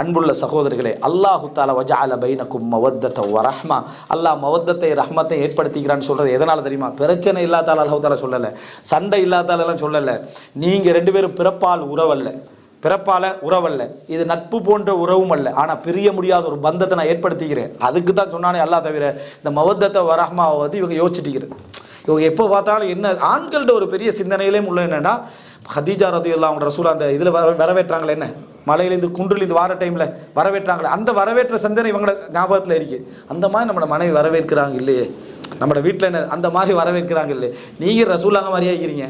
அன்புள்ள சகோதரிகளே அல்லாஹு தால அல பைனக்கும் மவத்தத்தை வரஹ்மா அல்லாஹ் மவத்தத்தை ரஹ்மத்தை ஏற்படுத்திக்கிறான்னு சொல்கிறது எதனால் தெரியுமா? பிரச்சனை இல்லாதால அல்லாஹு தாலா சொல்லலை. சண்டை இல்லாதாலெல்லாம் சொல்லலை. நீங்கள் ரெண்டு பேரும் பிறப்பால் உறவல்ல. பிறப்பால உறவல்ல. இது நட்பு போன்ற உறவும் அல்ல. ஆனால் பிரிய முடியாத ஒரு பந்தத்தை நான் ஏற்படுத்திக்கிறேன். அதுக்கு தான் சொன்னானே அல்லா தவிர இந்த மவத்தத்தை வரஹ்மாவை வந்து இவங்க யோசிச்சிட்டிக்கிறேன் இவங்க எப்போ பார்த்தாலும் என்ன ஆண்கள்ட்ட ஒரு பெரிய சிந்தனையிலேயும் உள்ள என்னென்னா ஹதீஜா ரதி எல்லாம் அவங்க ரசூலா அந்த இதில் வர வரவேற்றாங்களே என்ன? மலையிலேருந்து குன்றிலேருந்து வார டைமில் வரவேற்றாங்களே. அந்த வரவேற்ற சிந்தனை இவங்களோட ஞாபகத்தில் இருக்குது அந்த மாதிரி நம்மளோட மனைவி வரவேற்கிறாங்க இல்லையே. நம்மளோட வீட்டில் என்ன அந்த மாதிரி வரவேற்கிறாங்க இல்லையே. நீங்கள் ரசூலாங்க மாதிரியா இருக்கிறீங்க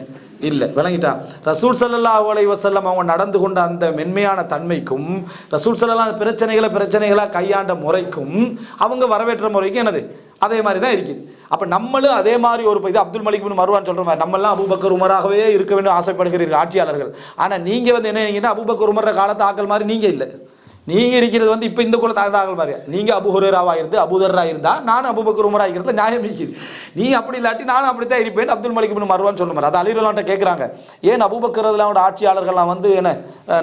இல்லை விளங்கிட்டா ரசூல் சல்லா அவளை வசல்லம் அவங்க நடந்து கொண்ட அந்த மென்மையான தன்மைக்கும் ரசூல் சல்லா அந்த பிரச்சனைகளை பிரச்சனைகளாக கையாண்ட முறைக்கும் அவங்க வரவேற்ற முறைக்கும் என்னது? அதே மாதிரி தான் இருக்குது. அப்போ நம்மளும் அதே மாதிரி ஒரு இது அப்துல் மலிக் பின் மருவான் சொல்கிற மாதிரி நம்மளாம் அபுபக்கர் உமராகவே இருக்க வேண்டும் ஆசைப்படுகிறீர்கள் ஆட்சியாளர்கள். ஆனால் நீங்கள் வந்து என்ன நினைக்கிறீங்கன்னா அபூபக்கர் உமர்ற காலத்து ஆக்கள் மாதிரி நீங்கள் இல்லை. நீங்கள் இருக்கிறது வந்து இப்போ இந்த குலத்தை தாங்கள் மாதிரி நீங்கள் அபு இருந்து அபுதர்ராக இருந்தால் நானும் அபுபக்கர் இருக்கிறது நியாயம் இருக்குது. நீ அப்படி இல்லாட்டி நானும் அப்படி தான் இருப்பேன். அப்துல் மலிக் பின் மருவான்னு சொல்ல மாதிரி. அது அலிரலான்ட்ட கேட்குறாங்க ஏன் அபுபக்கர் அவங்களோட ஆட்சியாளர்கள்லாம் வந்து என்ன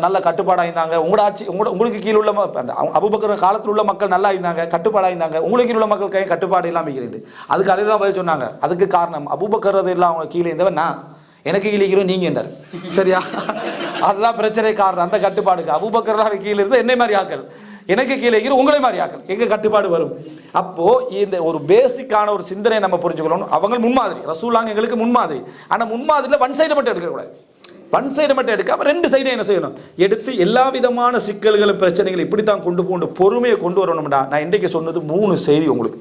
நல்ல கட்டுப்பாடாக இருந்தாங்க உங்களோட ஆட்சி உங்களோட உங்களுக்கு கீழே உள்ள அந்த அபுபக்கர் காலத்தில் உள்ள மக்கள் நல்லா இருந்தாங்க கட்டுப்பாடாக இருந்தாங்க உங்களுக்கு கீழ் உள்ள மக்கள் கை கட்டுப்பாடு இல்லாமல் இருக்கிறது? அதுக்கு அலிரலாம் பதில் சொன்னாங்க. அதுக்கு காரணம் அபுபக்கரது எல்லாம் அவங்க கீழே இருந்தவன் நான். எனக்கு கீழே இருக்கிறோம் நீங்க என்றார். சரியா? அதுதான் பிரச்சனை காரணம். அந்த கட்டுப்பாடுக்கு. அபூபக்கர்லாம் கீழே இருந்து என்னை மாதிரி ஆக்கள் எனக்கு கீழே இருக்கிற உங்களை மாதிரி ஆக்கள் எங்க கட்டுப்பாடு வரும்? அப்போ இந்த ஒரு பேசிக்கான ஒரு சிந்தனை நம்ம புரிஞ்சுக்கணும் அவங்க முன்மாதிரி. ரசூலாங்க எங்களுக்கு முன்மாதிரி. ஆனா முன்மாதிரியில் ஒன் சைடு மட்டும் எடுக்கக்கூடாது. ஒன் சைடு மட்டும் எடுக்காம ரெண்டு சைடும் என்ன செய்யணும்? எடுத்து எல்லா விதமான சிக்கல்களும் பிரச்சனைகளும் இப்படி தான் கொண்டு போண்டு பொறுமையை கொண்டு வரணும்டா. நான் இன்றைக்கு சொன்னது மூணு செய்தி உங்களுக்கு.